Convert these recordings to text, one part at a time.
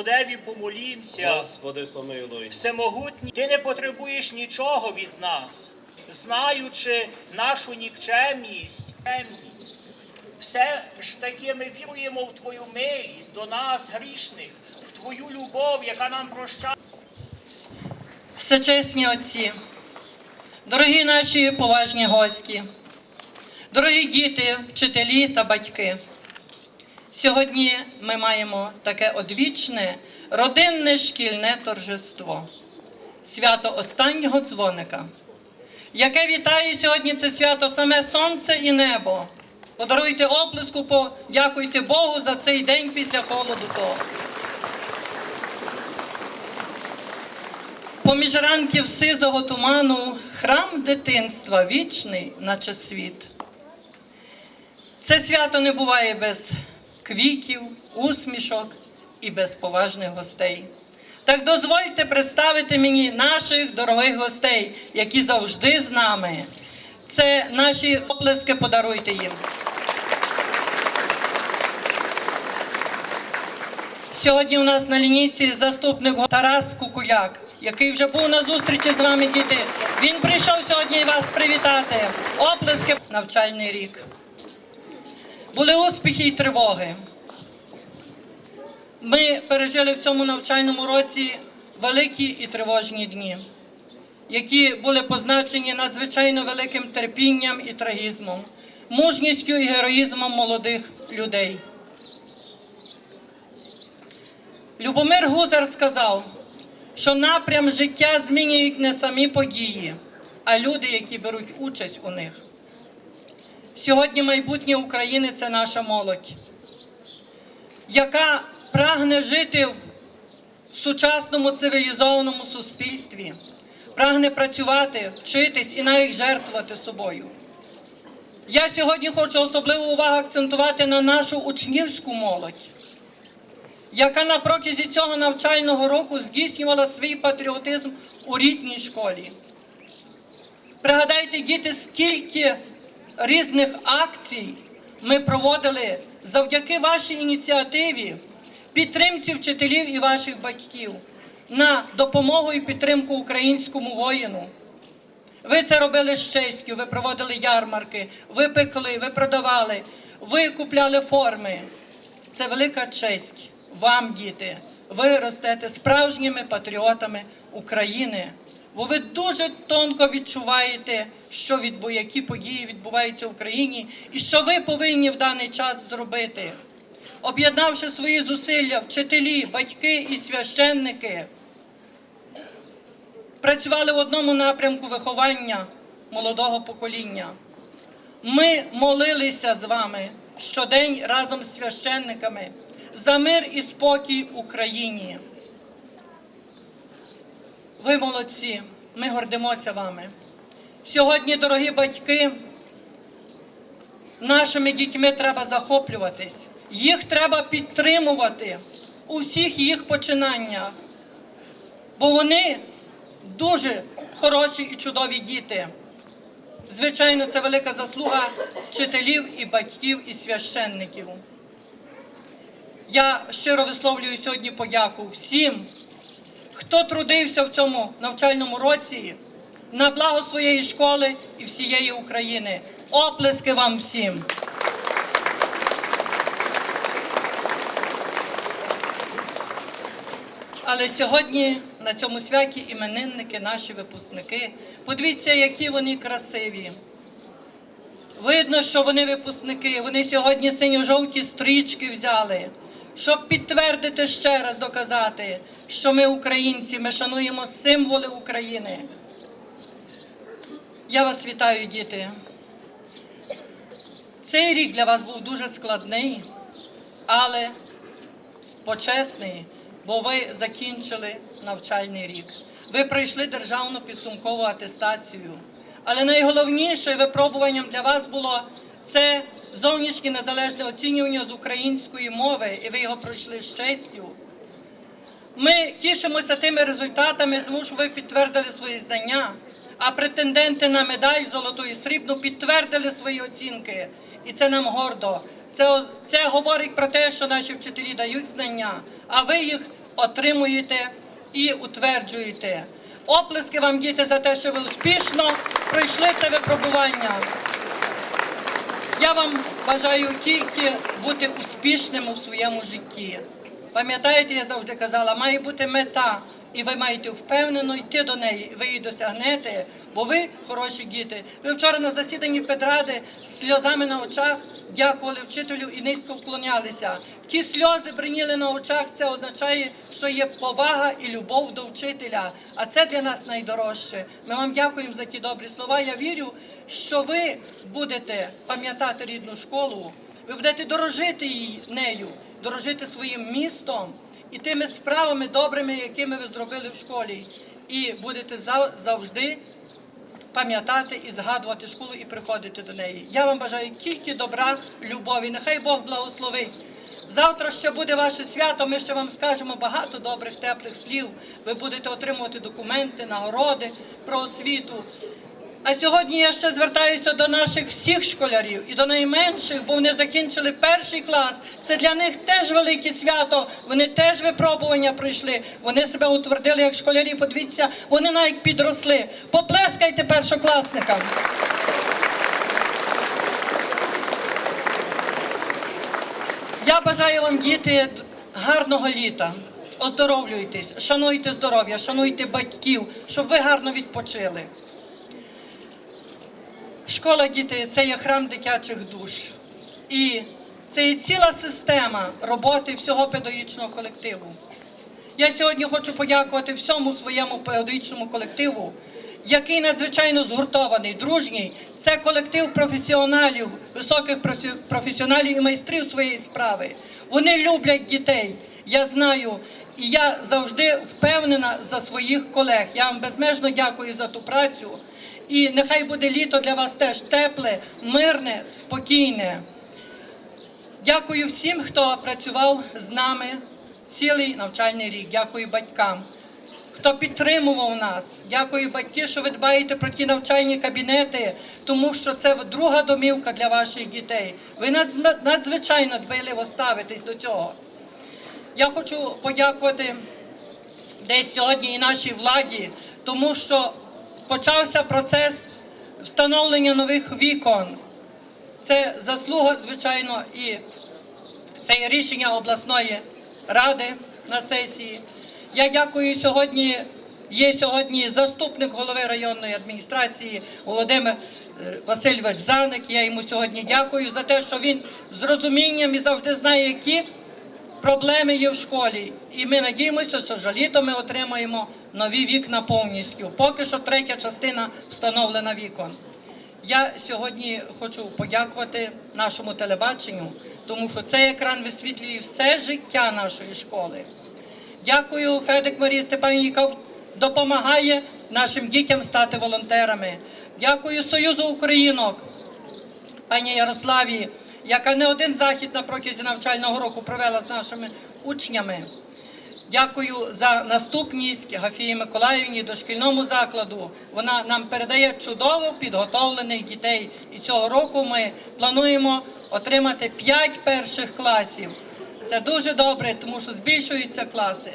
Господеві помолімся. Господи, помилуй. Всемогутній, ти не потребуєш нічого від нас, знаючи нашу нікчемність, темність. Все ж таки ми віруємо в Твою милість до нас, грішних, в Твою любов, яка нам прощає. Всечесні отці, дорогі наші поважні гості, дорогі діти, вчителі та батьки. Сьогодні ми маємо таке одвічне родинне шкільне торжество, свято останнього дзвоника, яке вітає сьогодні це свято саме сонце і небо. Подаруйте оплеску, подякуйте Богу за цей день після холоду того. Поміж ранків сизого туману храм дитинства вічний, наче світ. Це свято не буває без квітів, усмішок і без поважних гостей. Так дозвольте представити мені наших дорогих гостей, які завжди з нами. Це наші оплески подаруйте їм. Сьогодні у нас на лінійці заступник Тарас Кукуляк, який вже був на зустрічі з вами, діти. Він прийшов сьогодні вас привітати. Оплески навчальний рік. Були успіхи і тривоги. Ми пережили в цьому навчальному році великі і тривожні дні, які були позначені надзвичайно великим терпінням і трагізмом, мужністю і героїзмом молодих людей. Любомир Гузар сказав, що напрям життя змінюють не самі події, а люди, які беруть участь у них. Сьогодні майбутнє України це наша молодь, яка прагне жити в сучасному цивілізованому суспільстві, прагне працювати, вчитись і навіть жертвувати собою. Я сьогодні хочу особливу увагу акцентувати на нашу учнівську молодь яка на протязі цього навчального року здійснювала свій патріотизм у рідній школі. Пригадайте, діти, скільки різних акцій ми проводили завдяки вашій ініціативі, підтримці вчителів і ваших батьків на допомогу і підтримку українському воїну. Ви це робили з честю, ви проводили ярмарки, ви пекли, ви продавали, ви купляли форми. Це велика честь вам, діти. Ви ростете справжніми патріотами України, бо ви дуже тонко відчуваєте, що відбу, які події відбуваються в Україні, і що ви повинні в даний час зробити. Об'єднавши свої зусилля, вчителі, батьки і священники працювали в одному напрямку виховання молодого покоління. Ми молилися з вами щодень разом з священниками за мир і спокій Україні. Ви молодці, ми гордимося вами. Сьогодні, дорогі батьки, нашими дітьми треба захоплюватись, їх треба підтримувати у всіх їх починаннях, бо вони дуже хороші і чудові діти. Звичайно, це велика заслуга вчителів і батьків і священників. Я щиро висловлюю сьогодні подяку всім, хто трудився в цьому навчальному році на благо своєї школи і всієї України. Оплески вам всім! Але сьогодні на цьому святі іменинники, наші випускники. Подивіться, які вони красиві. Видно, що вони випускники. Вони сьогодні синьо-жовті стрічки взяли, щоб підтвердити ще раз доказати, що ми українці, ми шануємо символи України. Я вас вітаю, діти. Цей рік для вас був дуже складний, але почесний, бо ви закінчили навчальний рік. Ви пройшли державну підсумкову атестацію. Але найголовніше випробуванням для вас було це зовнішнє незалежне оцінювання з української мови, і ви його пройшли з честю. Ми тішимося тими результатами, тому що ви підтвердили свої знання, а претенденти на медаль золоту і срібну підтвердили свої оцінки. І це нам гордо. Це, це говорить про те, що наші вчителі дають знання, а ви їх отримуєте і утверджуєте. Оплески вам, діти, за те, що ви успішно пройшли це випробування. Я вам бажаю тільки бути успішним у своєму житті. Пам'ятаєте, я завжди казала, має бути мета, і ви маєте впевнено йти до неї, ви її досягнете, бо ви хороші діти. Ви вчора на засіданні педради з сльозами на очах дякували вчителю і низько вклонялися. Ті сльози бриніли на очах, це означає, що є повага і любов до вчителя. А це для нас найдорожче. Ми вам дякуємо за ті добрі слова. Я вірю, що ви будете пам'ятати рідну школу, ви будете дорожити її нею, дорожити своїм містом і тими справами добрими, якими ви зробили в школі. І будете завжди пам'ятати і згадувати школу і приходити до неї. Я вам бажаю тільки добра, любові. Нехай Бог благословить. Завтра ще буде ваше свято. Ми ще вам скажемо багато добрих, теплих слів. Ви будете отримувати документи, нагороди про освіту. А сьогодні я ще звертаюся до наших всіх школярів і до найменших, бо вони закінчили перший клас. Це для них теж велике свято. Вони теж випробування пройшли. Вони себе утвердили як школярі. Подивіться, вони навіть підросли. Поплескайте першокласникам. Я бажаю вам, діти, гарного літа. Оздоровлюйтесь, шануйте здоров'я, шануйте батьків, щоб ви гарно відпочили. Школа діти це є храм дитячих душ. І це є ціла система роботи всього педагогічного колективу. Я сьогодні хочу подякувати всьому своєму педагогічному колективу, який надзвичайно згуртований, дружній. Це колектив професіоналів, високих професіоналів і майстрів своєї справи. Вони люблять дітей. Я знаю, і я завжди впевнена за своїх колег. Я вам безмежно дякую за ту працю. І нехай буде літо для вас теж тепле, мирне, спокійне. Дякую всім, хто працював з нами цілий навчальний рік. Дякую батькам, хто підтримував нас. Дякую батьки, що ви дбаєте про ті навчальні кабінети, тому що це друга домівка для ваших дітей. Ви надзвичайно дбайливо ставитесь до цього. Я хочу подякувати десь сьогодні і нашій владі, тому що почався процес встановлення нових вікон. Це заслуга, звичайно, і це рішення обласної ради на сесії. Я дякую сьогодні. Є сьогодні заступник голови районної адміністрації Володимир е, Васильович Заник. Я йому сьогодні дякую за те, що він з розумінням і завжди знає, які проблеми є в школі. І ми надіємося, що вже літо ми отримаємо нові вікна повністю. Поки що третя частина встановлена вікон. Я сьогодні хочу подякувати нашому телебаченню, тому що цей екран висвітлює все життя нашої школи. Дякую Федик Марії Степанівні, яка допомагає нашим дітям стати волонтерами. Дякую Союзу Українок, пані Ярославі, яка не один захід на протязі навчального року провела з нашими учнями. Дякую за наступність Гафії Миколаївні дошкільному закладу. Вона нам передає чудово підготовлених дітей. І цього року ми плануємо отримати 5 перших класів. Це дуже добре, тому що збільшуються класи.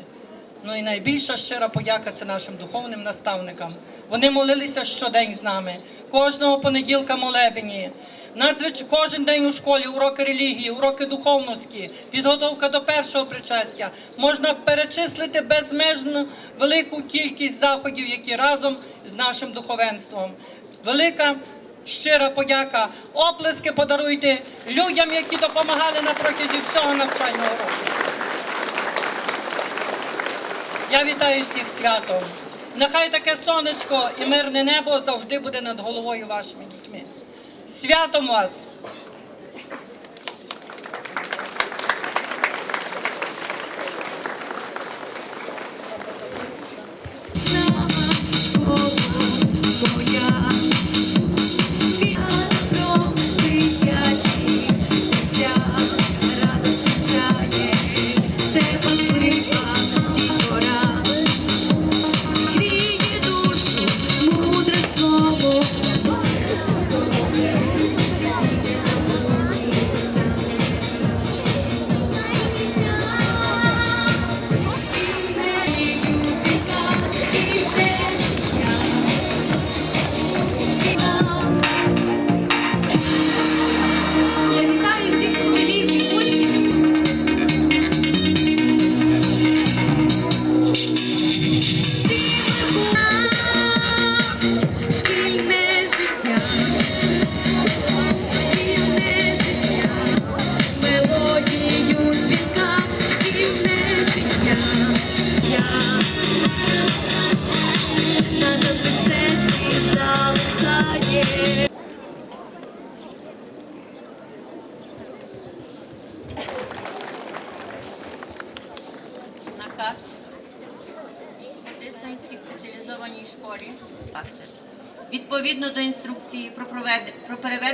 Ну і найбільша щира подяка це нашим духовним наставникам. Вони молилися щодень з нами, кожного понеділка молебені. Надзвич кожен день у школі уроки релігії, уроки духовності, підготовка до першого причастя. Можна перечислити безмежно велику кількість заходів, які разом з нашим духовенством. Велика щира подяка. Оплески подаруйте людям, які допомагали на протязі всього навчального року. Я вітаю всіх святом. Нехай таке сонечко і мирне небо завжди буде над головою вашими дітьми. З Святом вас!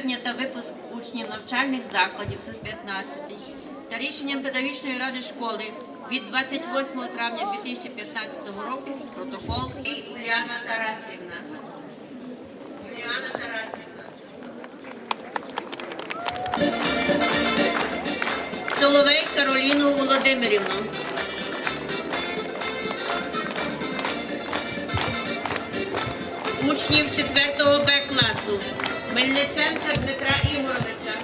Про та випуск учнів навчальних закладів з 15 та рішенням педагогічної ради школи від 28 травня 2015 року протокол і Уляна Тарасівна. Уляна Тарасівна. Соловей Кароліну Володимирівну. учнів 4 Б класу Мельниченка Дмитра Ігоровича,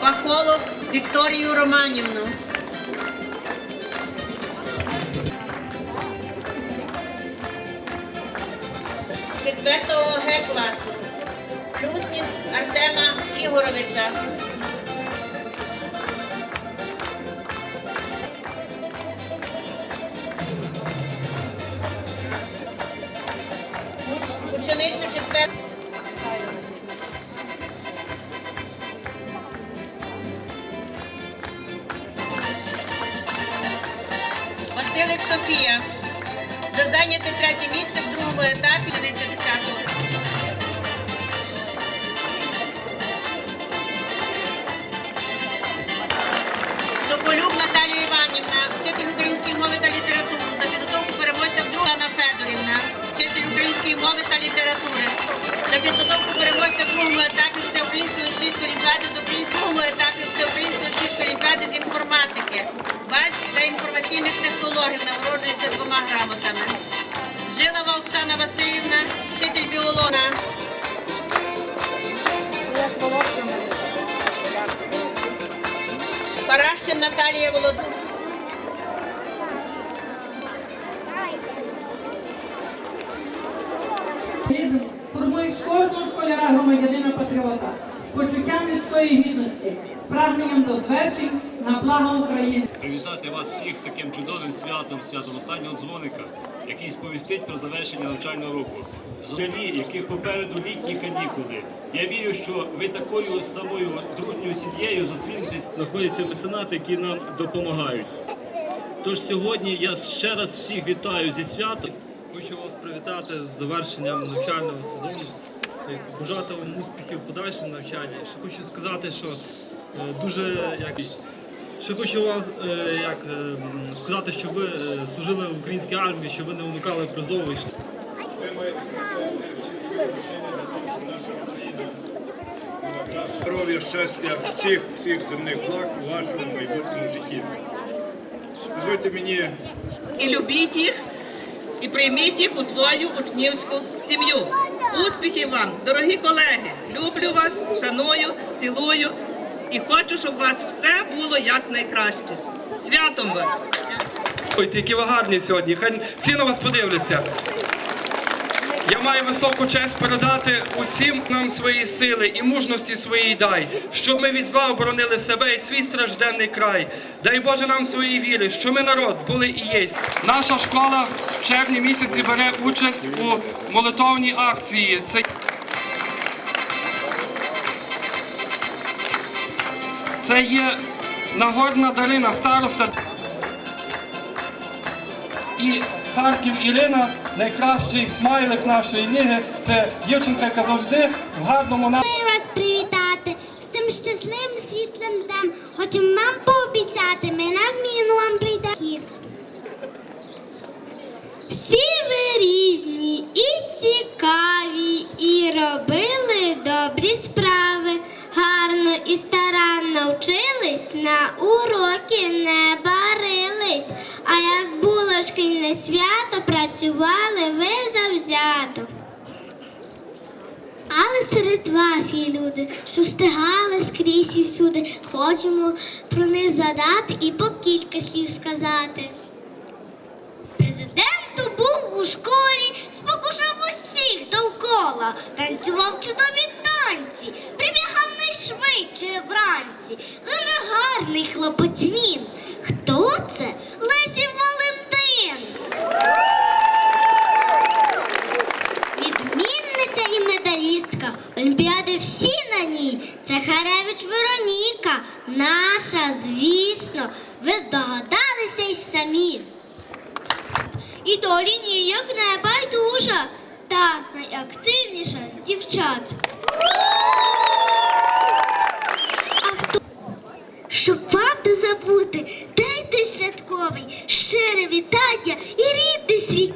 Пахолок Вікторію Романівну. Четвертого Г класу Плюснін Артема Ігоровича. Четвер... Василик Софія. За зайняте третє місце в другому етапі української мови та літератури. За підготовку переможця в другому етапі всеукраїнської учнівської олімпіади до українського етапі всеукраїнської учнівської олімпіади з інформатики. Баз та інформаційних технологій нагороджується двома грамотами. Жилова Оксана Васильівна, вчитель біолога. Паращин Наталія Володимирівна. Патріота, з почуттям людської гідності, з прагненням до звершень на благо України. привітати вас всіх з таким чудовим святом, святом останнього дзвоника, який сповістить про завершення навчального року. Зорі, яких попереду літні канікули. Я вірю, що ви такою самою дружньою сім'єю зустрінетесь. Знаходяться меценати, які нам допомагають. Тож сьогодні я ще раз всіх вітаю зі святом. Хочу вас привітати з завершенням навчального сезону. Бажати вам успіхів в подальшому навчанні. Ще хочу сказати, що е, дуже як ще хочу вам е, як е, сказати, що ви е, служили в українській армії, що ви не уникали призову. Ви маєте всі свої зусилля для того, щоб наша Україна здоров'я, щастя, всіх, всіх земних благ у вашому майбутньому житті. Дозвольте мені І любіть їх, і прийміть їх у свою учнівську сім'ю. Успіхів вам, дорогі колеги! Люблю вас, шаную, цілую і хочу, щоб у вас все було якнайкраще. Святом вас! Ой, які ви гарні сьогодні. Хай всі на вас подивляться. Я маю високу честь передати усім нам свої сили і мужності своїй дай, щоб ми від зла оборонили себе і свій стражденний край. Дай Боже нам своєї віри, що ми народ були і єсть. Наша школа в червні місяці бере участь у молитовній акції. Це Це є Нагорна Дарина, староста. І Харків Ірина, найкращий смайлик нашої ліги. Це дівчинка, яка завжди в гарному на. Хочу вас привітати з цим щасливим світлим днем. Хочемо вам пообіцяти, ми на зміну вам прийдемо. Всі ви різні і цікаві, і робили добрі справи. Гарно і старанно вчились, на уроки не барились. А як було свято, працювали ви завзято. Але серед вас є люди, що встигали скрізь і всюди. Хочемо про них згадати і по кілька слів сказати. Президент був у школі, спокушав усіх довкола, танцював чудові танці, прибігав найшвидше вранці. Дуже гарний хлопець він. Хто це? Лесі Валентин. Відмінниця і медалістка. Олімпіади всі на ній. Це Харевич Вероніка. Наша, звісно. Ви здогадалися й самі. І долі ніяк не байдужа. Та найактивніша з дівчат. Щоб вам не забути, святковий, щире вітання і рідний свій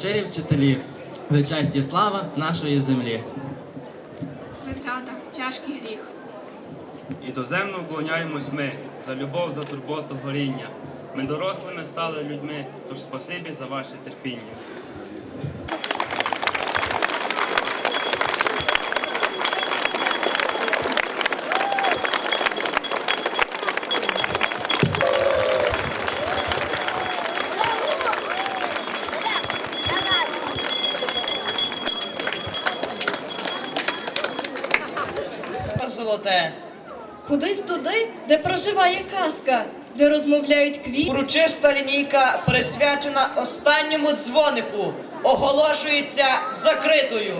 щирі вчителі, ви честь і слава нашої землі. Витрата, тяжкий гріх. І доземно вклоняємось ми за любов, за турботу, горіння. Ми дорослими стали людьми, тож спасибі за ваше терпіння. Туди, де проживає казка, де розмовляють квіти. Урочиста лінійка присвячена останньому дзвонику. Оголошується закритою.